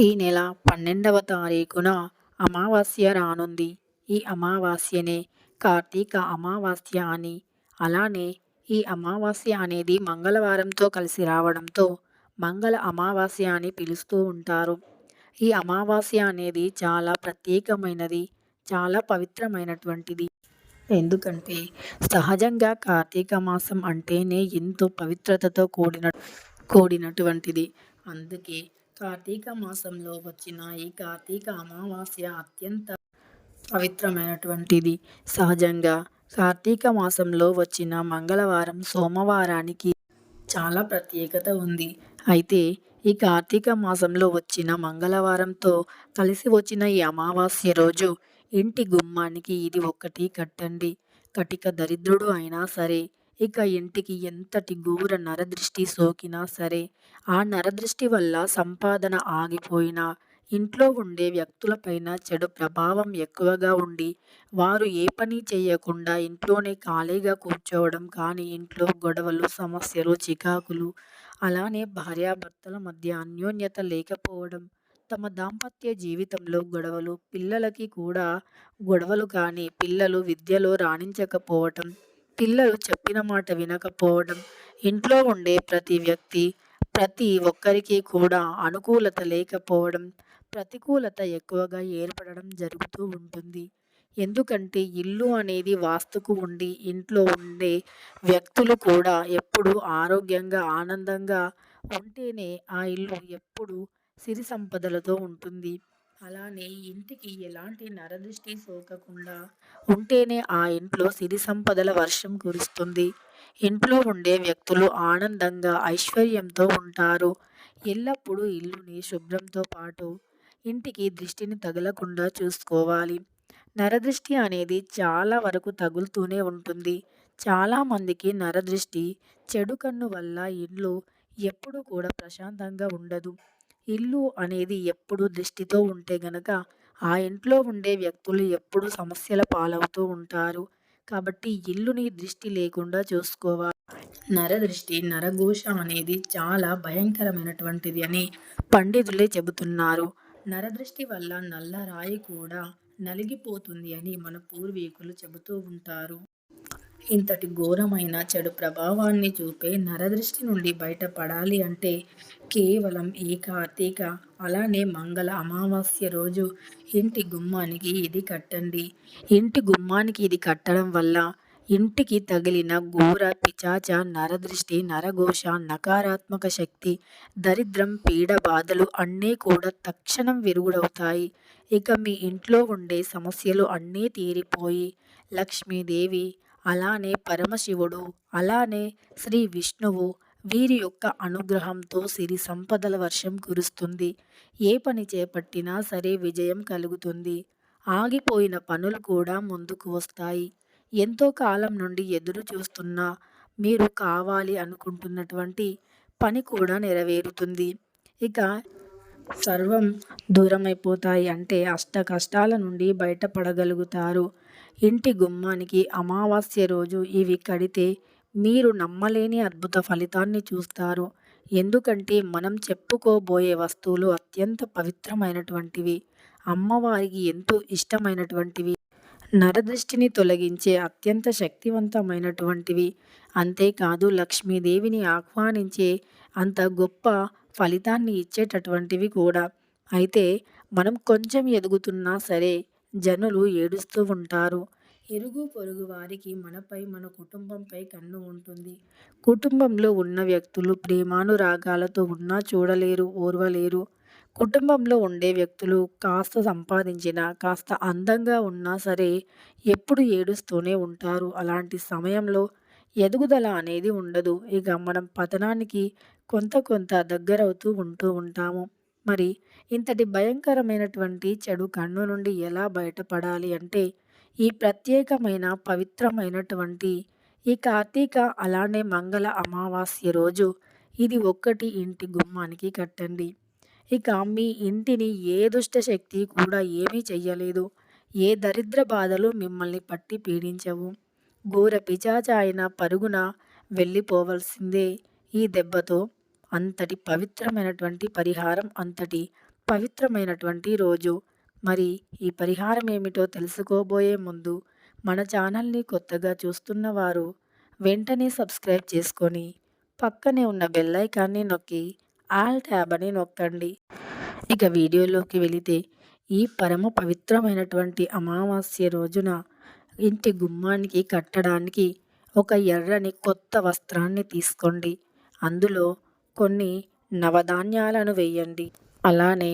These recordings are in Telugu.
ఈ నెల పన్నెండవ తారీఖున అమావాస్య రానుంది. ఈ అమావాస్యనే కార్తీక అమావాస్య అని. అలానే ఈ అమావాస్య అనేది మంగళవారంతో కలిసి రావడంతో మంగళ అమావాస్య అని పిలుస్తూ ఉంటారు. ఈ అమావాస్య అనేది చాలా ప్రత్యేకమైనది చాలా పవిత్రమైనటువంటిది. ఎందుకంటే సహజంగా కార్తీక మాసం అంటేనే ఎంతో పవిత్రతతో కూడిన కూడినటువంటిది. అందుకే కార్తీక మాసంలో వచ్చిన ఈ కార్తీక అమావాస్య అత్యంత పవిత్రమైనటువంటిది. సహజంగా కార్తీక మాసంలో వచ్చిన మంగళవారం సోమవారానికి చాలా ప్రత్యేకత ఉంది. అయితే ఈ కార్తీక మాసంలో వచ్చిన మంగళవారంతో కలిసి వచ్చిన ఈ అమావాస్య రోజు ఇంటి గుమ్మానికి ఇది ఒక్కటి కట్టండి. కటిక దరిద్రుడు అయినా సరే ఇక ఇంటికి ఎంతటి ఘోర నరదృష్టి సోకినా సరే ఆ నరదృష్టి వల్ల సంపాదన ఆగిపోయినా ఇంట్లో ఉండే వ్యక్తులపైన చెడు ప్రభావం ఎక్కువగా ఉండి వారు ఏ పని చేయకుండా ఇంట్లోనే ఖాళీగా కూర్చోవడం కానీ ఇంట్లో గొడవలు సమస్యలు చికాకులు అలానే భార్యాభర్తల మధ్య అన్యోన్యత లేకపోవడం తమ దాంపత్య జీవితంలో గొడవలు పిల్లలకి కూడా గొడవలు కానీ పిల్లలు విద్యలో రాణించకపోవటం పిల్లలు చెప్పిన మాట వినకపోవడం ఇంట్లో ఉండే ప్రతి వ్యక్తి ప్రతి ఒక్కరికి కూడా అనుకూలత లేకపోవడం ప్రతికూలత ఎక్కువగా ఏర్పడడం జరుగుతూ ఉంటుంది. ఎందుకంటే ఇల్లు అనేది వాస్తుకు ఉండి ఇంట్లో ఉండే వ్యక్తులు కూడా ఎప్పుడు ఆరోగ్యంగా ఆనందంగా ఉంటేనే ఆ ఇల్లు ఎప్పుడు సిరి సంపదలతో ఉంటుంది. అలానే ఇంటికి ఎలాంటి నరదృష్టి సోకకుండా ఉంటేనే ఆ ఇంట్లో సిరి సంపదల వర్షం కురుస్తుంది. ఇంట్లో ఉండే వ్యక్తులు ఆనందంగా ఐశ్వర్యంతో ఉంటారు. ఎల్లప్పుడూ ఇల్లుని శుభ్రంతో పాటు ఇంటికి దృష్టిని తగలకుండా చూసుకోవాలి. నరదృష్టి అనేది చాలా వరకు తగులుతూనే ఉంటుంది. చాలామందికి నరదృష్టి చెడు కన్ను వల్ల ఇల్లు ఎప్పుడూ కూడా ప్రశాంతంగా ఉండదు. ఇల్లు అనేది ఎప్పుడు దృష్టితో ఉంటే గనక ఆ ఇంట్లో ఉండే వ్యక్తులు ఎప్పుడు సమస్యల పాలవుతూ ఉంటారు. కాబట్టి ఇల్లుని దృష్టి లేకుండా చూసుకోవాలి. నరదృష్టి నరఘోష అనేది చాలా భయంకరమైనటువంటిది అని పండితులే చెబుతున్నారు. నరదృష్టి వల్ల నల్ల రాయి కూడా నలిగిపోతుంది అని మన పూర్వీకులు చెబుతూ ఉంటారు. ఇంతటి ఘోరమైన చెడు ప్రభావాన్ని చూపే నరదృష్టి నుండి బయటపడాలి అంటే కేవలం ఈ కార్తీక అలానే మంగళ అమావాస్య రోజు ఇంటి గుమ్మానికి ఇది కట్టండి. ఇంటి గుమ్మానికి ఇది కట్టడం వల్ల ఇంటికి తగిలిన ఘోర పిచాచ నరదృష్టి నరఘోష నకారాత్మక శక్తి దరిద్రం పీడ బాధలు అన్నీ కూడా తక్షణం విరుగుడవుతాయి. ఇక మీ ఇంట్లో ఉండే సమస్యలు అన్నీ తీరిపోయి లక్ష్మీదేవి అలానే పరమశివుడు అలానే శ్రీ విష్ణువు వీరి యొక్క అనుగ్రహంతో సిరి సంపదల వర్షం కురుస్తుంది. ఏ పని చేపట్టినా సరే విజయం కలుగుతుంది. ఆగిపోయిన పనులు కూడా ముందుకు వస్తాయి. ఎంతో కాలం నుండి ఎదురు చూస్తున్నా మీరు కావాలి అనుకుంటున్నటువంటి పని కూడా నెరవేరుతుంది. ఇక సర్వం దూరమైపోతాయి అంటే అష్ట కష్టాల నుండి బయటపడగలుగుతారు. ఇంటి గుమ్మానికి అమావాస్య రోజు ఇవి కడితే మీరు నమ్మలేని అద్భుత ఫలితాన్ని చూస్తారు. ఎందుకంటే మనం చెప్పుకోబోయే వస్తువులు అత్యంత పవిత్రమైనటువంటివి. అమ్మవారికి ఎంతో ఇష్టమైనటువంటివి. నరదృష్టిని తొలగించే అత్యంత శక్తివంతమైనటువంటివి. అంతేకాదు లక్ష్మీదేవిని ఆహ్వానించే అంత గొప్ప ఫలితాన్ని ఇచ్చేటటువంటివి కూడా. అయితే మనం కొంచెం ఎదుగుతున్నా సరే జనులు ఏడుస్తూ ఉంటారు. ఇరుగు పొరుగు వారికి మనపై మన కుటుంబంపై కన్ను ఉంటుంది. కుటుంబంలో ఉన్న వ్యక్తులు ప్రేమానురాగాలతో ఉన్నా చూడలేరు ఓర్వలేరు. కుటుంబంలో ఉండే వ్యక్తులు కాస్త సంపాదించినా కాస్త అందంగా ఉన్నా సరే ఎప్పుడు ఏడుస్తూనే ఉంటారు. అలాంటి సమయంలో ఎదుగుదల అనేది ఉండదు. ఇక మనం పతనానికి కొంత కొంత దగ్గరవుతూ ఉంటూ ఉంటాము. మరి ఇంతటి భయంకరమైనటువంటి చెడు కన్ను నుండి ఎలా బయటపడాలి అంటే ఈ ప్రత్యేకమైన పవిత్రమైనటువంటి ఈ కార్తీక అలానే మంగళ అమావాస్య రోజు ఇది ఒక్కటి ఇంటి గుమ్మానికి కట్టండి. ఇక మీ ఇంటిని ఏ దుష్ట శక్తి కూడా ఏమీ చెయ్యలేదు. ఏ దరిద్ర బాధలు మిమ్మల్ని పట్టి పీడించవు. ఘోర పిచాచ అయిన పరుగున వెళ్ళిపోవలసిందే ఈ దెబ్బతో. అంతటి పవిత్రమైనటువంటి పరిహారం అంతటి పవిత్రమైనటువంటి రోజు. మరి ఈ పరిహారం ఏమిటో తెలుసుకోబోయే ముందు మన ఛానల్ని కొత్తగా చూస్తున్న వారు వెంటనే సబ్స్క్రైబ్ చేసుకొని పక్కనే ఉన్న బెల్లైకాన్ని నొక్కి ఆల్ ట్యాబ్ అని నొక్కండి. ఇక వీడియోలోకి వెళితే ఈ పరమ పవిత్రమైనటువంటి అమావాస్య రోజున ఇంటి గుమ్మానికి కట్టడానికి ఒక ఎర్రని కొత్త వస్త్రాన్ని తీసుకోండి. అందులో కొన్ని నవధాన్యాలను వేయండి. అలానే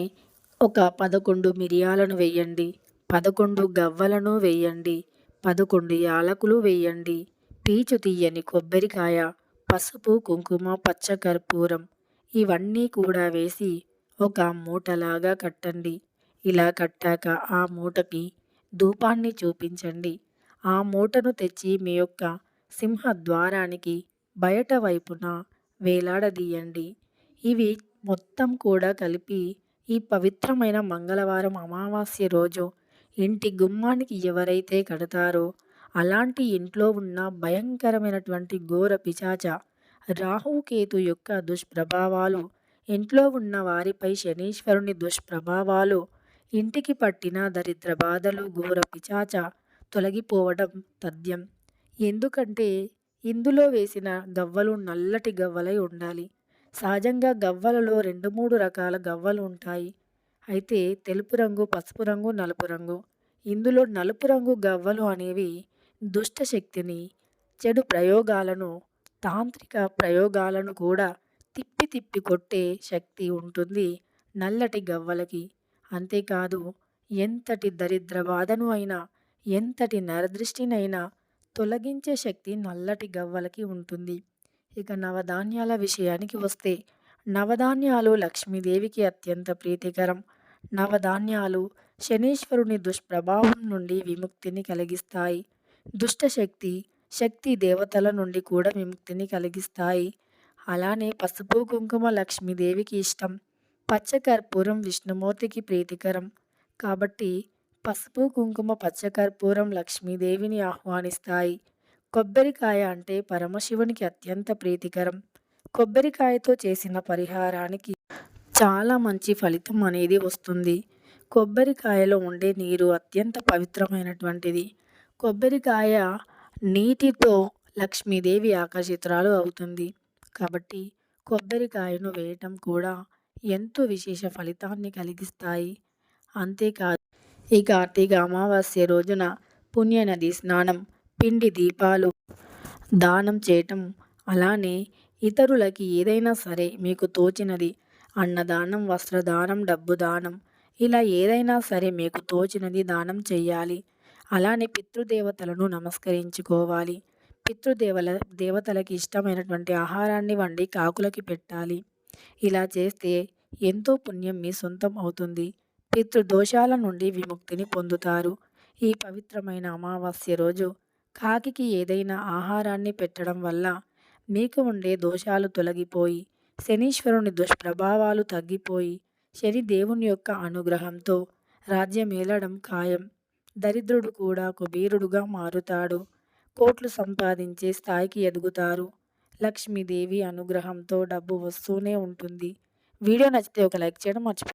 ఒక పదకొండు మిరియాలను వేయండి. పదకొండు గవ్వలను వేయండి. పదకొండు యాలకులు వేయండి. పీచు తీయని కొబ్బరికాయ పసుపు కుంకుమ పచ్చకర్పూరం ఇవన్నీ కూడా వేసి ఒక మూటలాగా కట్టండి. ఇలా కట్టాక ఆ మూటకి ధూపాన్ని చూపించండి. ఆ మూటను తెచ్చి మీ యొక్క సింహద్వారానికి బయట వైపున వేలాడదీయండి. ఇవి మొత్తం కూడా కలిపి ఈ పవిత్రమైన మంగళవారం అమావాస్య రోజు ఇంటి గుమ్మానికి ఎవరైతే కడతారో అలాంటి ఇంట్లో ఉన్న భయంకరమైనటువంటి ఘోర పిచాచ రాహుకేతు యొక్క దుష్ప్రభావాలు ఇంట్లో ఉన్న వారిపై శనీశ్వరుని దుష్ప్రభావాలు ఇంటికి పట్టిన దరిద్ర బాధలు ఘోర పిచాచ తొలగిపోవడం తథ్యం. ఎందుకంటే ఇందులో వేసిన గవ్వలు నల్లటి గవ్వలై ఉండాలి. సహజంగా గవ్వలలో రెండు మూడు రకాల గవ్వలు ఉంటాయి. అయితే తెలుపు రంగు పసుపు రంగు నలుపు రంగు. ఇందులో నలుపు రంగు గవ్వలు అనేవి దుష్ట శక్తిని చెడు ప్రయోగాలను తాంత్రిక ప్రయోగాలను కూడా తిప్పి తిప్పి కొట్టే శక్తి ఉంటుంది నల్లటి గవ్వలకి. అంతేకాదు ఎంతటి దరిద్ర బాధను అయినా ఎంతటి నరదృష్టినైనా తొలగించే శక్తి నల్లటి గవ్వలకి ఉంటుంది. ఇక నవధాన్యాల విషయానికి వస్తే నవధాన్యాలు లక్ష్మీదేవికి అత్యంత ప్రీతికరం. నవధాన్యాలు శనీశ్వరుని దుష్ప్రభావం నుండి విముక్తిని కలిగిస్తాయి. దుష్టశక్తి శక్తి దేవతల నుండి కూడా విముక్తిని కలిగిస్తాయి. అలానే పసుపు కుంకుమ లక్ష్మీదేవికి ఇష్టం. పచ్చకర్పూరం విష్ణుమూర్తికి ప్రీతికరం. కాబట్టి పసుపు కుంకుమ పచ్చకర్పూరం లక్ష్మీదేవిని ఆహ్వానిస్తాయి. కొబ్బరికాయ అంటే పరమశివునికి అత్యంత ప్రీతికరం. కొబ్బరికాయతో చేసిన పరిహారానికి చాలా మంచి ఫలితం అనేది వస్తుంది. కొబ్బరికాయలో ఉండే నీరు అత్యంత పవిత్రమైనటువంటిది. కొబ్బరికాయ నీటితో లక్ష్మీదేవి ఆకర్షితురాలు అవుతుంది. కాబట్టి కొబ్బరికాయను వేయటం కూడా ఎంతో విశేష ఫలితాన్ని కలిగిస్తాయి. అంతేకాదు ఈ కార్తీక అమావాస్య రోజున పుణ్యనది స్నానం పిండి దీపాలు దానం చేయటం. అలానే ఇతరులకి ఏదైనా సరే మీకు తోచినది. అన్నదానం వస్త్రదానం డబ్బు దానం ఇలా ఏదైనా సరే మీకు తోచినది దానం చేయాలి అలానే పితృదేవతలను నమస్కరించుకోవాలి. పితృదేవల దేవతలకి ఇష్టమైనటువంటి ఆహారాన్ని వండి కాకులకి పెట్టాలి. ఇలా చేస్తే ఎంతో పుణ్యం మీ సొంతం అవుతుంది. పితృదోషాల నుండి విముక్తిని పొందుతారు. ఈ పవిత్రమైన అమావాస్య రోజు కాకికి ఏదైనా ఆహారాన్ని పెట్టడం వల్ల మీకు ఉండే దోషాలు తొలగిపోయి శనీశ్వరుని దుష్ప్రభావాలు తగ్గిపోయి శని దేవుని యొక్క అనుగ్రహంతో రాజ్యమేలడం ఖాయం. దరిద్రుడు కూడా కుబీరుడుగా మారుతాడు. కోట్లు సంపాదించే స్థాయికి ఎదుగుతారు. లక్ష్మీదేవి అనుగ్రహంతో డబ్బు వస్తూనే ఉంటుంది. వీడియో నచ్చితే ఒక లైక్ చేయడం మర్చిపో